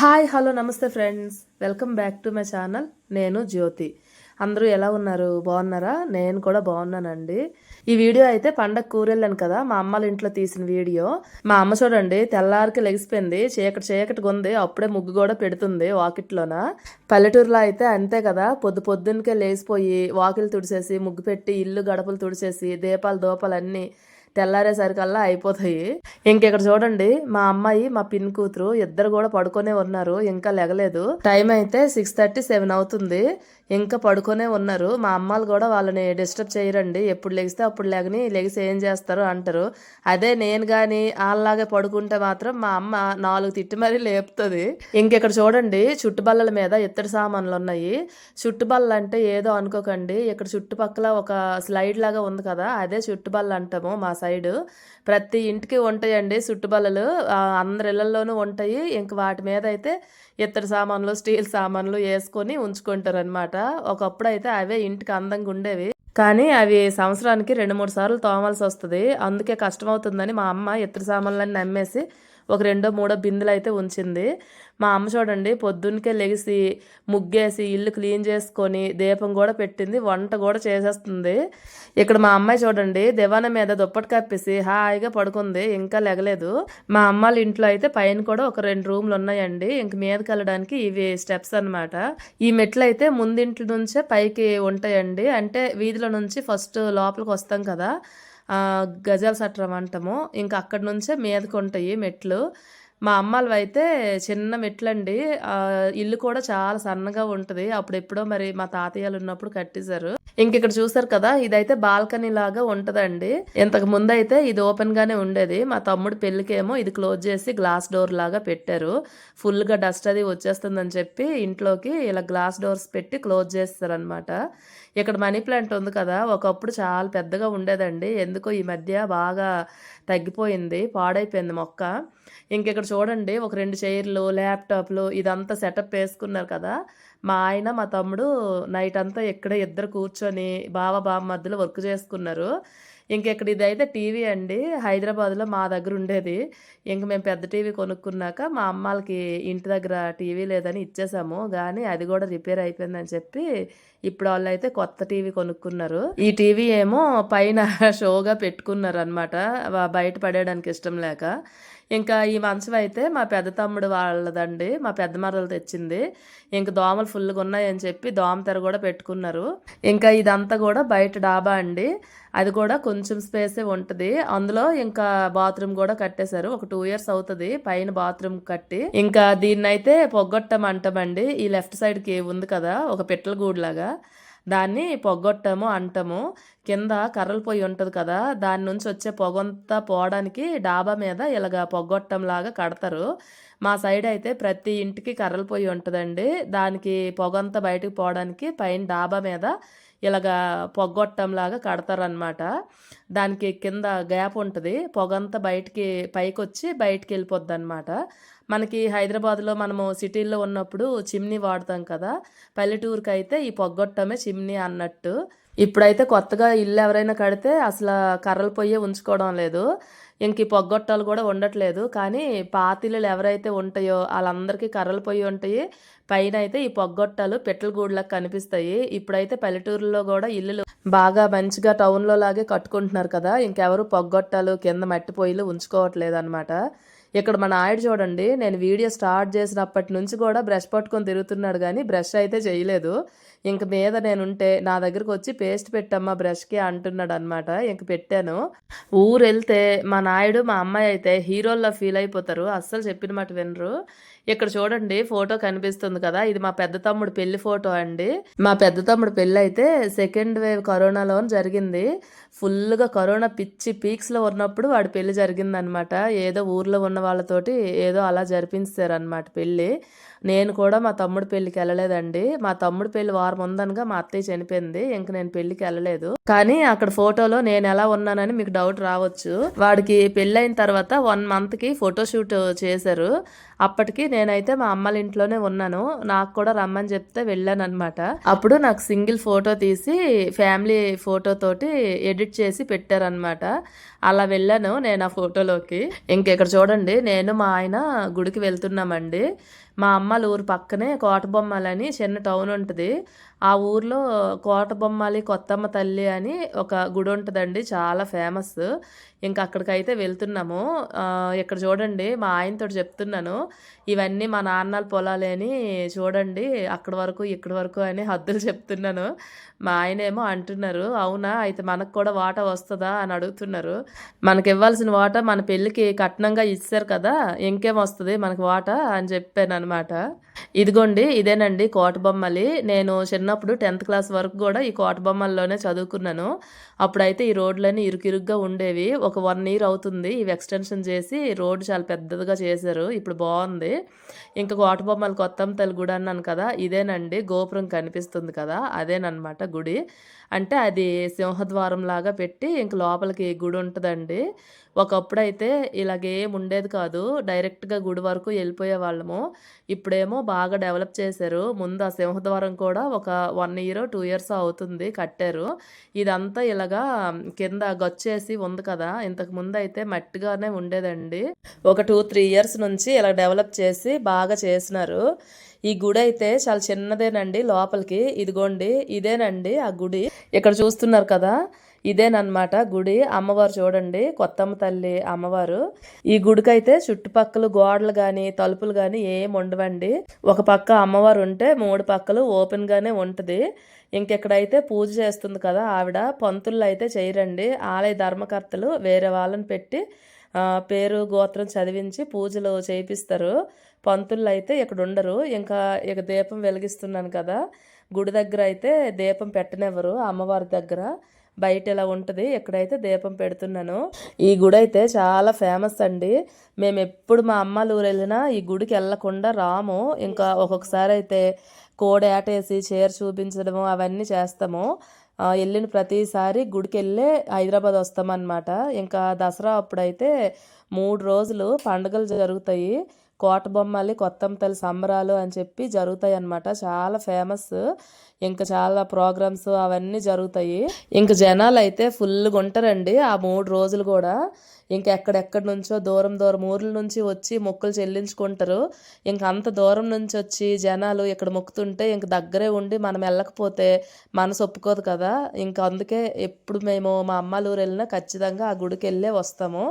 Hi hello నమస్తే friends. Welcome back to my channel. నేను జ్యోతి. అందరూ ఎలా ఉన్నారు? బాగున్నారా? నేను కూడా బాగున్నానండి. ఈ వీడియో అయితే పండగ కూరెళ్ళాను కదా మా అమ్మల ఇంట్లో తీసిన వీడియో. మా అమ్మ చూడండి తెల్లారికి లెగిసిపోయింది చీకటి చీకటిగా ఉంది అప్పుడే ముగ్గు కూడా పెడుతుంది వాకిట్లోన. పల్లెటూరులో అయితే అంతే కదా పొద్దు పొద్దున్నకే లేచిపోయి వాకిలు తుడిచేసి ముగ్గు పెట్టి ఇల్లు గడపలు తుడిచేసి దీపాలు దోపాలు అన్నీ తెల్లారేసరికల్లా అయిపోతాయి. ఇంకెక్కడ చూడండి మా అమ్మాయి మా పిన్ కూతురు ఇద్దరు కూడా పడుకొనే ఉన్నారు ఇంకా లెగలేదు. టైం అయితే సిక్స్ థర్టీ సెవెన్ అవుతుంది. ఇంకా పడుకొనే ఉన్నారు. మా అమ్మాలు కూడా వాళ్ళని డిస్టర్బ్ చేయరండి. ఎప్పుడు లెగిస్తే అప్పుడు లెగని లెగిసి ఏం చేస్తారు అంటారు. అదే నేను కానీ వాళ్ళలాగే పడుకుంటే మాత్రం మా అమ్మ నాలుగు తిట్టి మరీ లేపుతుంది. ఇంకెక్కడ చూడండి చుట్టుబల్లల మీద ఇత్తడి సామాన్లు ఉన్నాయి. చుట్టుబల్ల అంటే ఏదో అనుకోకండి. ఇక్కడ చుట్టుపక్కల ఒక స్లైడ్ లాగా ఉంది కదా అదే చుట్టుబల్ల అంటాము మా సైడ్. ప్రతి ఇంటికి ఉంటాయండి చుట్టుబల్లలు అందరి ఇళ్ళలోనూ ఉంటాయి. ఇంక వాటి మీద అయితే ఇత్తడి సామాన్లు స్టీల్ సామాన్లు వేసుకొని ఉంచుకుంటారు అనమాట ఒకప్పుడు అయితే అవే ఇంటికి అందంగా ఉండేవి. కానీ అవి సంవత్సరానికి రెండు మూడు సార్లు తోమాల్సి వస్తుంది. అందుకే కష్టం అవుతుందని మా అమ్మ ఇత్తడి సామాన్లన్నీ నమ్మేసి ఒక రెండో మూడో బిందెలు అయితే ఉంచింది. మా అమ్మ చూడండి పొద్దున్నకే లెగిసి ముగ్గేసి ఇల్లు క్లీన్ చేసుకొని దీపం కూడా పెట్టింది వంట కూడా చేసేస్తుంది. ఇక్కడ మా అమ్మాయి చూడండి దివాన మీద దుప్పటి కప్పేసి హాయిగా పడుకుంది ఇంకా లెగలేదు. మా అమ్మాళ్ళ ఇంట్లో అయితే పైన కూడా ఒక రెండు రూమ్లు ఉన్నాయండి ఇంక మీదకి వెళ్ళడానికి ఇవి స్టెప్స్ అన్నమాట. ఈ మెట్లు అయితే ముందింటి నుంచే పైకి ఉంటాయండి అంటే వీధిలో నుంచి ఫస్ట్ లోపలికి వస్తాం కదా. గజాల సట్రం అంటాము ఇంకా అక్కడి నుంచే మీదకు ఉంటాయి మెట్లు. మా అమ్మాలు అయితే చిన్న మెట్లండి. ఇల్లు కూడా చాలా సన్నగా ఉంటుంది. అప్పుడు ఎప్పుడో మరి మా తాతయ్యలు ఉన్నప్పుడు కట్టేశారు. ఇంక ఇక్కడ చూసారు కదా ఇదైతే బాల్కనీ లాగా ఉంటదండి. ఇంతకు ముందు అయితే ఇది ఓపెన్ గానే ఉండేది. మా తమ్ముడు పెళ్ళికేమో ఇది క్లోజ్ చేసి గ్లాస్ డోర్ లాగా పెట్టారు. ఫుల్గా డస్ట్ అది వచ్చేస్తుందని చెప్పి ఇంట్లోకి ఇలా గ్లాస్ డోర్స్ పెట్టి క్లోజ్ చేస్తారనమాట ఇక్కడ మనీ ప్లాంట్ ఉంది కదా ఒకప్పుడు చాలా పెద్దగా ఉండేదండి. ఎందుకో ఈ మధ్య బాగా తగ్గిపోయింది పాడైపోయింది మొక్క. ఇంకెక్కడ చూడండి ఒక రెండు చైర్లు ల్యాప్టాప్లు ఇదంతా సెటప్ వేసుకున్నారు కదా. మా ఆయన మా తమ్ముడు నైట్ అంతా ఇక్కడే ఇద్దరు కూర్చొని బావ బావ మధ్యలో వర్క్ చేసుకున్నారు. ఇంకెక్కడ ఇదైతే టీవీ అండి. హైదరాబాద్లో మా దగ్గర ఉండేది. ఇంక మేము పెద్ద టీవీ కొనుక్కున్నాక మా అమ్మాలకి ఇంటి దగ్గర టీవీ లేదని ఇచ్చేసాము. కానీ అది కూడా రిపేర్ అయిపోయిందని చెప్పి ఇప్పుడు వాళ్ళు అయితే కొత్త టీవీ కొనుక్కున్నారు. ఈ టీవీ ఏమో పైన షోగా పెట్టుకున్నారు అనమాట బయట పడేయడానికి ఇష్టం లేక. ఇంకా ఈ మంచం అయితే మా పెద్ద తమ్ముడు వాళ్ళదండి. మా పెద్ద మరలు తెచ్చింది. ఇంకా దోమలు ఫుల్గా ఉన్నాయని చెప్పి దోమ తెర కూడా పెట్టుకున్నారు. ఇంకా ఇదంతా కూడా బయట డాబా అండి. అది కూడా కొంచెం స్పేసే ఉంటుంది. అందులో ఇంకా బాత్రూమ్ కూడా కట్టేశారు. ఒక టూ ఇయర్స్ అవుతుంది. పైన బాత్రూమ్ కట్టి. ఇంకా దీన్నైతే అయితే పొగ్గొట్టం అంటామండి ఈ లెఫ్ట్ సైడ్కి ఉంది కదా? ఒక పిట్టల గూడులాగా. దాన్ని పొగ్గొట్టము అంటాము. కింద కర్రలు పొయ్యి ఉంటుంది కదా దాని నుంచి వచ్చే పొగంతా పోవడానికి డాబా మీద ఇలాగ పొగ్గొట్టం లాగా కడతారు. మా సైడ్ అయితే ప్రతి ఇంటికి కర్రల పొయ్యి ఉంటుందండి. దానికి పొగంతా బయటకు పోవడానికి పైన డాబా మీద ఇలాగా పొగ్గొట్టంలాగా కడతారనమాట దానికి కింద గ్యాప్ ఉంటుంది. పొగంతా బయటికి పైకి వచ్చి బయటికి వెళ్ళిపోద్ది అనమాట మనకి హైదరాబాద్లో మనము సిటీల్లో ఉన్నప్పుడు చిమ్నీ వాడతాం కదా. పల్లెటూరుకి అయితే ఈ పొగ్గొట్టమే చిమ్నీ అన్నట్టు. ఇప్పుడైతే కొత్తగా ఇల్లు ఎవరైనా కడితే అసలు కర్రలు పొయ్యే ఉంచుకోవడం లేదు. ఇంక పొగ్గొట్టాలు కూడా ఉండట్లేదు. కానీ పాతిళ్ళు ఎవరైతే ఉంటాయో వాళ్ళందరికీ కర్రలు పొయ్యి ఉంటాయి. పైన అయితే ఈ పొగ్గొట్టాలు పెట్టల గూడులకు కనిపిస్తాయి. ఇప్పుడైతే పల్లెటూరులో కూడా ఇల్లులు బాగా మంచిగా టౌన్లో లాగే కట్టుకుంటున్నారు కదా. ఇంకెవరు పొగ్గొట్టాలు కింద మట్టి పొయ్యిలు ఉంచుకోవట్లేదు అనమాట ఇక్కడ మన నాయుడు చూడండి నేను వీడియో స్టార్ట్ చేసినప్పటి నుంచి కూడా బ్రష్ పట్టుకొని తిరుగుతున్నాడు కానీ బ్రష్ అయితే చేయలేదు. ఇంక మీద నేను ఉంటే నా దగ్గరకు వచ్చి పేస్ట్ పెట్టమ్మా బ్రష్కి అంటున్నాడు అనమాట ఇంక పెట్టాను. ఊరు వెళ్తే మా నాయుడు మా అమ్మాయి అయితే హీరోల్లో ఫీల్ అయిపోతారు. అస్సలు చెప్పిన మాట వినరు. ఇక్కడ చూడండి ఫోటో కనిపిస్తుంది కదా ఇది మా పెద్ద తమ్ముడు పెళ్ళి ఫోటో అండి. మా పెద్ద తమ్ముడు పెళ్ళి అయితే సెకండ్ వేవ్ కరోనాలో జరిగింది. ఫుల్గా కరోనా పిచ్చి పీక్స్లో ఉన్నప్పుడు వాడి పెళ్ళి జరిగిందనమాట ఏదో ఊర్లో ఉన్న వాళ్ళతోటి ఏదో అలా జరిపించారనమాట పెళ్ళి. నేను కూడా మా తమ్ముడు పెళ్ళికి వెళ్ళలేదండి. మా తమ్ముడు పెళ్ళి వారం ఉందనగా మా అత్తయ్య చనిపోయింది ఇంక నేను పెళ్ళికి వెళ్ళలేదు. కానీ అక్కడ ఫోటోలో నేను ఎలా ఉన్నానని మీకు డౌట్ రావచ్చు. వాడికి పెళ్ళైన తర్వాత వన్ మంత్కి ఫోటోషూట్ చేశారు. అప్పటికి నేనైతే మా అమ్మల ఇంట్లోనే ఉన్నాను. నాకు కూడా రమ్మని చెప్తే వెళ్ళాను అనమాట అప్పుడు నాకు సింగిల్ ఫోటో తీసి ఫ్యామిలీ ఫోటో తోటి ఎడిట్ చేసి పెట్టారనమాట అలా వెళ్ళాను నేను ఆ ఫోటోలోకి ఇంకెక్కడ చూడండి నేను మా ఆయన గుడికి వెళ్తున్నామండి. మా అమ్మల ఊరు పక్కనే కోటబొమ్మలని చిన్న టౌన్ ఉంటుంది. ఆ ఊర్లో కోటబొమ్మాలి కొత్తమ్మ తల్లి అని ఒక గుడి ఉంటుందండి. చాలా ఫేమస్. ఇంకా అక్కడికైతే వెళ్తున్నాము. ఇక్కడ చూడండి మా ఆయనతో చెప్తున్నాను. ఇవన్నీ మా నాన్నల పొలాలే అని చూడండి అక్కడి వరకు ఇక్కడి వరకు అని హద్దులు చెప్తున్నాను. మా ఆయనేమో అంటున్నారు అవునా అయితే మనకు కూడా వాటా వస్తుందా? అని అడుగుతున్నారు. మనకి ఇవ్వాల్సిన వాటా మన పెళ్ళికి కట్నంగా ఇచ్చారు కదా ఇంకేం వస్తుంది మనకి వాటా? అని చెప్పాను అనమాట ఇదిగోండి ఇదేనండి కోట బొమ్మలి నేను చిన్నప్పుడు టెన్త్ క్లాస్ వరకు కూడా ఈ కోట బొమ్మల్లోనే చదువుకున్నాను. అప్పుడైతే ఈ రోడ్లన్నీ ఇరుకిరుగ్గా ఉండేవి. ఒక వన్ ఇయర్ అవుతుంది. ఇవి ఎక్స్టెన్షన్ చేసి రోడ్డు చాలా పెద్దదిగా చేశారు. ఇప్పుడు బాగుంది. ఇంకా కోట బొమ్మలు కొత్తమ్మ తల్లి గుడి అన్నాను కదా ఇదేనండి. గోపురం కనిపిస్తుంది కదా అదేనమాట గుడి. అంటే అది సింహద్వారం లాగా పెట్టి ఇంక లోపలికి గుడి ఉంటుందండి. ఒకప్పుడు అయితే ఇలాగేం ఉండేది కాదు. డైరెక్ట్గా గుడి వరకు వెళ్ళిపోయే వాళ్ళము. ఇప్పుడేమో బాగా డెవలప్ చేశారు. ముందు ఆ సింహద్వారం కూడా ఒక వన్ ఇయర్ టూ ఇయర్స్ అవుతుంది కట్టారు. ఇదంతా ఇలాగా కింద గచ్చేసి ఉంది కదా. ఇంతకు ముందు అయితే మట్టిగానే ఉండేదండి. ఒక టూ త్రీ ఇయర్స్ నుంచి ఇలా డెవలప్ చేసి బాగా చేసినారు. ఈ గుడి అయితే చాలా చిన్నదేనండి లోపలికి. ఇదిగోండి ఇదేనండి ఆ గుడి. ఇక్కడ చూస్తున్నారు కదా ఇదేనమాట గుడి. అమ్మవారు చూడండి కొత్తమ్మ తల్లి అమ్మవారు. ఈ గుడికైతే చుట్టుపక్కల గోడలు కానీ తలుపులు కానీ ఏం ఉండవండి. ఒక పక్క అమ్మవారు ఉంటే మూడు పక్కలు ఓపెన్గానే ఉంటుంది. ఇంకెక్కడైతే పూజ చేస్తుంది కదా ఆవిడ పంతుల్లో అయితే చేయరండి. ఆలయ ధర్మకర్తలు వేరే వాళ్ళని పెట్టి పేరు గోత్రం చదివించి పూజలు చేయిస్తారు పంతులు అయితే ఇక్కడ ఉండరు ఇంకా ఇక దీపం వెలిగిస్తున్నాను కదా. గుడి దగ్గర అయితే దీపం పెట్టనివ్వరు అమ్మవారి దగ్గర. బయట ఇలా ఉంటుంది. ఎక్కడైతే దీపం పెడుతున్నాను. ఈ గుడి అయితే చాలా ఫేమస్ అండి. మేము ఎప్పుడు మా అమ్మాల ఊరు వెళ్ళినా ఈ గుడికి వెళ్ళకుండా రాము. ఇంకా ఒక్కొక్కసారి అయితే కోడి చీర చూపించడము అవన్నీ చేస్తాము. వెళ్ళిన ప్రతిసారి గుడికి వెళ్ళే హైదరాబాద్ వస్తామన్నమాట. ఇంకా దసరా అప్పుడైతే మూడు రోజులు పండుగలు జరుగుతాయి. కోట బొమ్మలి కొత్తమ్మ తల్లి సంబరాలు అని చెప్పి జరుగుతాయి అన్నమాట చాలా ఫేమస్. ఇంకా చాలా ప్రోగ్రామ్స్ అవన్నీ జరుగుతాయి. ఇంకా జనాలు అయితే ఫుల్గా ఉంటారండి ఆ మూడు రోజులు కూడా. ఇంకా ఎక్కడెక్కడి నుంచో దూరం దూరం ఊర్ల నుంచి వచ్చి మొక్కులు చెల్లించుకుంటారు. ఇంకా అంత దూరం నుంచి వచ్చి జనాలు ఇక్కడ మొక్కుతుంటే ఇంక దగ్గరే ఉండి మనం వెళ్ళకపోతే మనసు ఒప్పుకోదు కదా. ఇంకా అందుకే ఎప్పుడు మేము మా అమ్మాల ఊరు వెళ్ళినా ఖచ్చితంగా ఆ గుడికి వెళ్ళే వస్తాము.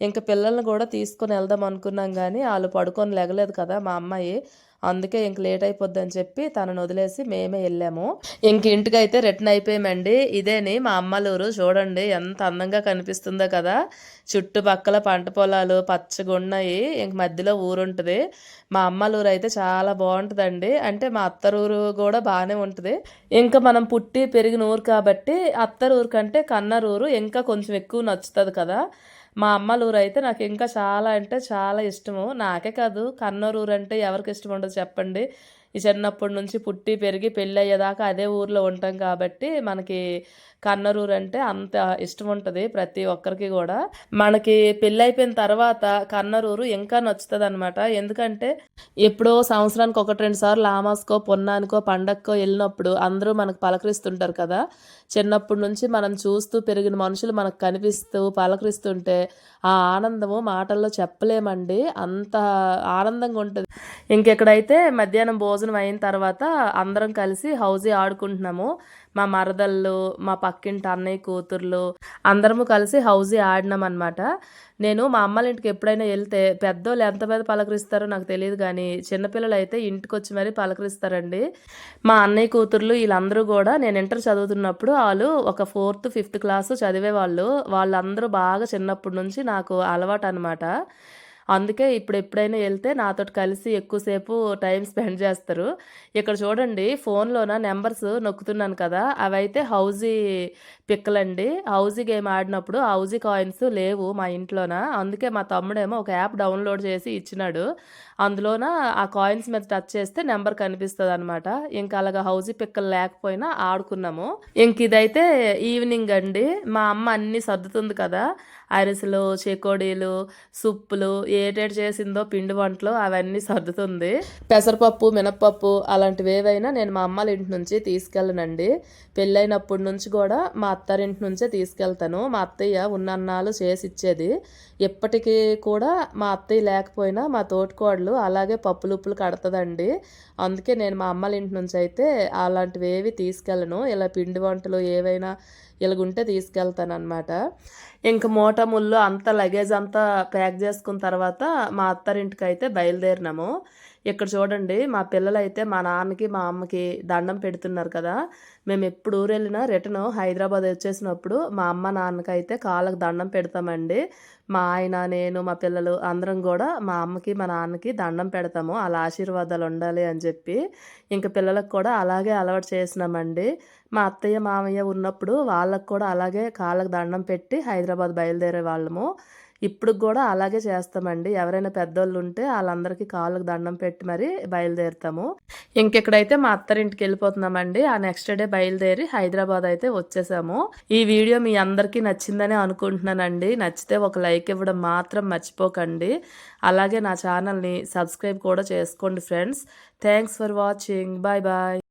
ఇంకా పిల్లల్ని కూడా తీసుకొని వెళ్దాం అనుకున్నాం కానీ వాళ్ళు పడుకొని లెగలేదు కదా మా అమ్మాయి. అందుకే ఇంక లేట్ అయిపోద్ది అని చెప్పి తనను వదిలేసి మేమే వెళ్ళాము. ఇంక ఇంటికి అయితే రిటర్న్ అయిపోయామండి. ఇదేని మా అమ్మలూరు చూడండి ఎంత అందంగా కనిపిస్తుందో కదా. చుట్టుపక్కల పంట పొలాలు పచ్చగా ఉన్నాయి ఇంక మధ్యలో ఊరు ఉంటుంది. మా అమ్మలూరు అయితే చాలా బాగుంటుందండి. అంటే మా అత్తరూరు కూడా బాగానే ఉంటుంది. ఇంకా మనం పుట్టి పెరిగిన ఊరు కాబట్టి అత్తరూరు కంటే కన్నరూరు ఇంకా కొంచెం ఎక్కువ నచ్చుతుంది కదా. మా అమ్మల ఊరు అయితే నాకు ఇంకా చాలా అంటే చాలా ఇష్టము. నాకే కాదు కన్నూరు అంటే ఎవరికి ఇష్టం ఉండదు చెప్పండి. ఈ చిన్నప్పటి నుంచి పుట్టి పెరిగి పెళ్ళి అయ్యేదాకా అదే ఊర్లో ఉంటాం కాబట్టి మనకి కన్నరూరు అంటే అంత ఇష్టం ఉంటుంది ప్రతి ఒక్కరికి కూడా. మనకి పెళ్ళి అయిపోయిన తర్వాత కన్నరూరు ఇంకా నచ్చుతుంది అనమాట ఎందుకంటే ఎప్పుడో సంవత్సరానికి ఒకటి రెండు సార్లు లామాస్కో పొన్నానికో పండక్కో వెళ్ళినప్పుడు అందరూ మనకు పలకరిస్తుంటారు కదా. చిన్నప్పటి నుంచి మనం చూస్తూ పెరిగిన మనుషులు మనకు కనిపిస్తూ పలకరిస్తుంటే ఆ ఆనందము మాటల్లో చెప్పలేమండి. అంత ఆనందంగా ఉంటుంది. ఇంకెక్కడైతే మధ్యాహ్నం భోజనం అయిన తర్వాత అందరం కలిసి హౌజీ ఆడుకుంటున్నాము. మా మరదళ్ళు మా పక్కింటి అన్నయ్య కూతుర్లు అందరము కలిసి హౌజీ ఆడినాం అనమాట నేను మా అమ్మల ఇంటికి ఎప్పుడైనా వెళ్తే పెద్దోళ్ళు ఎంత పెద్ద పలకరిస్తారో నాకు తెలియదు కానీ చిన్నపిల్లలు అయితే ఇంటికి వచ్చి మరీ పలకరిస్తారండి. మా అన్నయ్య కూతుర్లు వీళ్ళందరూ కూడా నేను ఇంటర్ చదువుతున్నప్పుడు వాళ్ళు ఒక ఫోర్త్ ఫిఫ్త్ క్లాస్ చదివేవాళ్ళు. వాళ్ళందరూ బాగా చిన్నప్పటి నుంచి నాకు అలవాటు అనమాట అందుకే ఇప్పుడు ఎప్పుడైనా వెళ్తే నాతో కలిసి ఎక్కువసేపు టైం స్పెండ్ చేస్తారు. ఇక్కడ చూడండి ఫోన్లోన నెంబర్స్ నొక్కుతున్నాను కదా అవైతే హౌజీ పిక్కలండి. హౌజీ గేమ్ ఆడినప్పుడు హౌజీ కాయిన్స్ లేవు మా ఇంట్లోన. అందుకే మా తమ్ముడేమో ఒక యాప్ డౌన్లోడ్ చేసి ఇచ్చినాడు. అందులోన ఆ కాయిన్స్ మీద టచ్ చేస్తే నెంబర్ కనిపిస్తుంది అనమాట ఇంకా అలాగా హౌజీ పిక్కలు లేకపోయినా ఆడుకున్నాము. ఇంక ఇదైతే ఈవినింగ్ అండి. మా అమ్మ అన్ని సర్దుతుంది కదా. అరిసెలు చెకోడీలు సుప్పులు ఏటేటి చేసిందో పిండి వంటలు అవన్నీ సర్దుతుంది. పెసరపప్పు మినప్పప్పు అలాంటివి ఏవైనా నేను మా అమ్మల ఇంటి నుంచి తీసుకెళ్ళనండి. పెళ్ళైనప్పటి నుంచి కూడా మా అత్తారింటి నుంచే తీసుకెళ్తాను. మా అత్తయ్య ఉన్నన్నాళ్ళు చేసి ఇచ్చేది ఇప్పటికీ కూడా మా అత్తయ్య లేకపోయినా మా తోటికోడలు సార్లు అలాగే పప్పులు ఉప్పులు అందుకే నేను మా అమ్మల ఇంటి నుంచి అయితే అలాంటివి ఏవి తీసుకెళ్ళను. ఇలా పిండి వంటలు ఏవైనా ఇలాగుంటే తీసుకెళ్తానమాట ఇంక మూట ముళ్ళు అంత లగేజ్ అంతా ప్యాక్ చేసుకున్న తర్వాత మా అత్తారింటికి అయితే బయలుదేరినాము. ఇక్కడ చూడండి మా పిల్లలు అయితే మా నాన్నకి మా అమ్మకి దండం పెడుతున్నారు కదా. మేము ఎప్పుడు ఊరు వెళ్ళినా రిటర్న్ హైదరాబాద్ వచ్చేసినప్పుడు మా అమ్మ నాన్నకి అయితే కాళ్ళకు దండం పెడతామండి. మా ఆయన నేను మా పిల్లలు అందరం కూడా మా అమ్మకి మా నాన్నకి దండం పెడతాము. అలా ఆశీర్వాదాలు ఉండాలి అని చెప్పి ఇంకా పిల్లలకు కూడా అలాగే అలవాటు చేసినామండి. మా అత్తయ్య మామయ్య ఉన్నప్పుడు వాళ్ళకు కూడా అలాగే కాళ్ళకు దండం పెట్టి హైదరాబాద్ బయలుదేరే వాళ్ళము. ఇప్పుడు కూడా అలాగే చేస్తామండి. ఎవరైనా పెద్దోళ్ళు ఉంటే వాళ్ళందరికీ కాళ్ళకు దండం పెట్టి మరి బయలుదేరుతాము. ఇంకెక్కడైతే మా అత్తరింటికి వెళ్ళిపోతున్నామండి ఆ నెక్స్ట్ డే బయలుదేరి హైదరాబాద్ అయితే వచ్చేసాము. ఈ వీడియో మీ అందరికీ నచ్చిందని అనుకుంటున్నానండి. నచ్చితే ఒక లైక్ ఇవ్వడం మాత్రం మర్చిపోకండి. అలాగే నా ఛానల్ని సబ్స్క్రైబ్ కూడా చేసుకోండి friends. Thanks for watching. Bye bye.